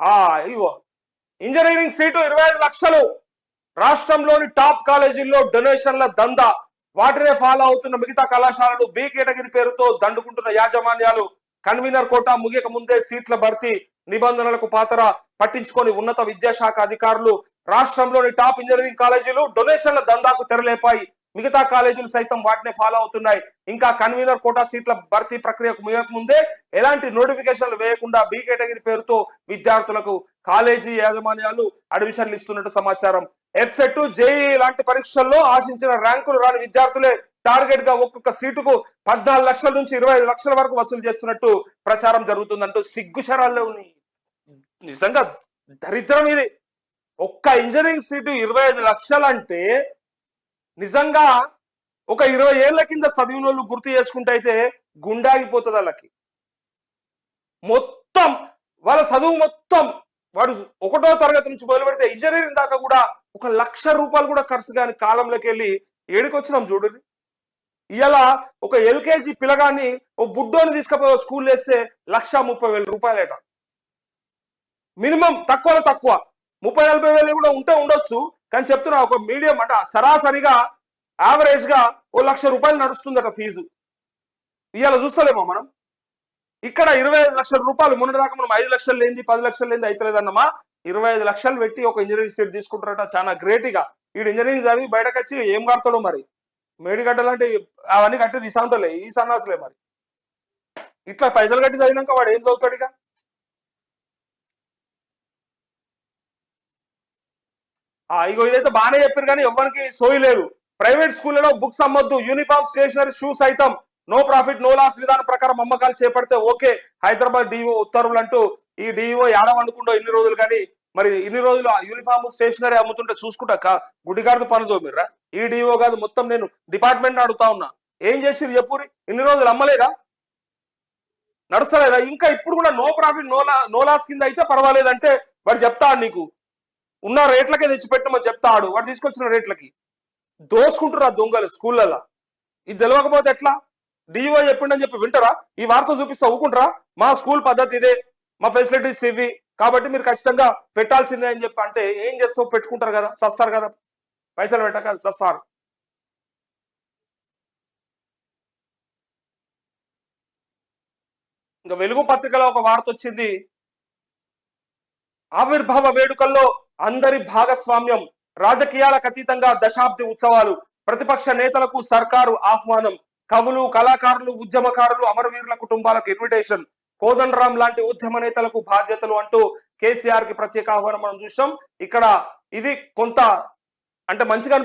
ఆ ఇగో engineering seat ఇరవై ఐదు లక్షలు. రాష్ట్రంలోని టాప్ కాలేజీల్లో డొనేషన్ల దందా. వాటినే ఫాలో అవుతున్న మిగతా కళాశాలలు బి కేటగిరీ పేరుతో దండుకుంటున్న యాజమాన్యాలు. కన్వీనర్ కోట ముగియక ముందే సీట్ల భర్తీ నిబంధనలకు పాత్ర పట్టించుకొని ఉన్నత విద్యాశాఖ అధికారులు రాష్ట్రంలోని టాప్ ఇంజనీరింగ్ కాలేజీలు డొనేషన్ల దందాకు తెరలేపాయి. మిగతా కాలేజీలు సైతం వాటినే ఫాలో అవుతున్నాయి. ఇంకా కన్వీనర్ కోటా సీట్ల భర్తీ ప్రక్రియకు ముందే ఎలాంటి నోటిఫికేషన్లు వేయకుండా బి కేటగిరీ పేరుతో విద్యార్థులకు కాలేజీ యాజమాన్యాలు అడ్మిషన్లు ఇస్తున్నట్టు సమాచారం. ఎఫ్సెట్ జేఈ లాంటి పరీక్షల్లో ఆశించిన ర్యాంకులు రాని విద్యార్థులే టార్గెట్గా ఒక్కొక్క సీటుకు పద్నాలుగు లక్షల నుంచి ఇరవై ఐదు లక్షల వరకు వసూలు చేస్తున్నట్టు ప్రచారం జరుగుతుందంటూ సిగ్గుశరాల్లో నిజంగా దరిద్రం ఇది. ఒక్క ఇంజనీరింగ్ సీటు ఇరవై ఐదు లక్షలు అంటే నిజంగా ఒక ఇరవై ఏళ్ళ కింద చదివిన వాళ్ళు గుర్తు చేసుకుంటే అయితే గుండాగిపోతుంది వాళ్ళకి. మొత్తం వాళ్ళ చదువు మొత్తం వాడు ఒకటో తరగతి నుంచి మొదలు పెడితే ఇంజనీరింగ్ దాకా కూడా ఒక లక్ష రూపాయలు కూడా ఖర్చు కాని కాలంలోకి వెళ్ళి ఏడుకొచ్చినాం చూడండి ఇలా ఒక ఎల్కేజీ పిల్లగాన్ని ఓ బుడ్డోని తీసుకుపోయి స్కూల్ వేస్తే లక్ష ముప్పై వేల రూపాయలేట. మినిమం తక్కువలో తక్కువ. ముప్పై నలభై వేలు కూడా ఉంటే ఉండొచ్చు. కానీ చెప్తున్నా ఒక మీడియం అంటే సరాసరిగా యావరేజ్గా ఓ లక్ష రూపాయలు నడుస్తుందట ఫీజు. ఇవాళ చూస్తలేమో మనం? ఇక్కడ ఇరవై ఐదు లక్షల రూపాయలు మొన్నటి దాకా మనం ఐదు లక్షలు లేనిది పది లక్షలు లేనిది అవుతలేదన్నమా ఇరవై ఐదు లక్షలు పెట్టి ఒక ఇంజనీరింగ్ సీట్ తీసుకుంటారట చాలా గ్రేట్గా. వీడు ఇంజనీరింగ్ చదివి బయటకు వచ్చి ఏం కడతాడు మరి? మేడిగడ్డ లాంటి అవన్నీ కట్టేది ఈ సాంతలే ఈ సన్నాసులే మరి. ఇట్లా పైసలు కట్టి చదివినాక వాడు ఏం చదువుతాడు ఇక ఆ, ఇగో ఇదైతే బాగానే చెప్పారు కానీ ఎవరికి సోయి లేదు. ప్రైవేట్ స్కూళ్ళలో బుక్స్ అమ్మొద్దు యూనిఫామ్ స్టేషనరీ షూస్ సైతం నో ప్రాఫిట్ నో లాస్ విధానం ప్రకారం అమ్మకాలు చేపడితే ఓకే. హైదరాబాద్ డిఓ ఉత్తర్వులు అంటూ ఈ డిఓ ఏడవనుకుంటో ఇన్ని రోజులు కానీ మరి ఇన్ని రోజులు ఆ యూనిఫామ్ స్టేషనరీ అమ్ముతుంటే చూసుకుంటా కా- గుడిగాడిది పనులు మీరా ఈ డిఓ కాదు మొత్తం నేను డిపార్ట్మెంట్ అడుగుతా ఉన్నా. ఏం చేసిరు చెప్పురి ఇన్ని రోజులు అమ్మలేదా? నడుస్తలేదా? ఇంకా ఇప్పుడు కూడా no profit no no loss కింద అయితే పర్వాలేదంటే వాడు చెప్తా నీకు. ఉన్న రేట్లకే తెచ్చిపెట్టమని చెప్తాడు. వాడు తీసుకొచ్చిన రేట్లకి. దోసుకుంటారు ఆ దొంగలు స్కూళ్ళల్లో. ఇది తెలియకపోతే ఎట్లా? డిఓ చెప్పిండని చెప్పి వింటారా? ఈ వార్త చూపిస్తా ఊకుంటారా? మా స్కూల్ పద్ధతి ఇదే. మా ఫెసిలిటీస్ ఇవి. కాబట్టి మీరు ఖచ్చితంగా పెట్టాల్సిందే అని చెప్పి అంటే ఏం చేస్తావు? పెట్టుకుంటారు కదా. సస్తారు కదా. పైసలు పెట్టక సస్తారు. ఇంకా వెలుగు పత్రికలో ఒక వార్త వచ్చింది. ఆవిర్భావ వేడుకల్లో అందరి భాగస్వామ్యం రాజకీయాలకు అతీతంగా దశాబ్ది ఉత్సవాలు ప్రతిపక్ష నేతలకు సర్కారు ఆహ్వానం కవులు కళాకారులు ఉద్యమకారులు అమరవీరుల కుటుంబాలకు ఇన్విటేషన్ కోదండరాం లాంటి ఉద్యమ నేతలకు బాధ్యతలు అంటూ కేసీఆర్కి ప్రత్యేక ఆహ్వానం మనం చూసాం ఇక్కడ ఇది కొంత అంటే మంచిగా అనిపిస్తుంది.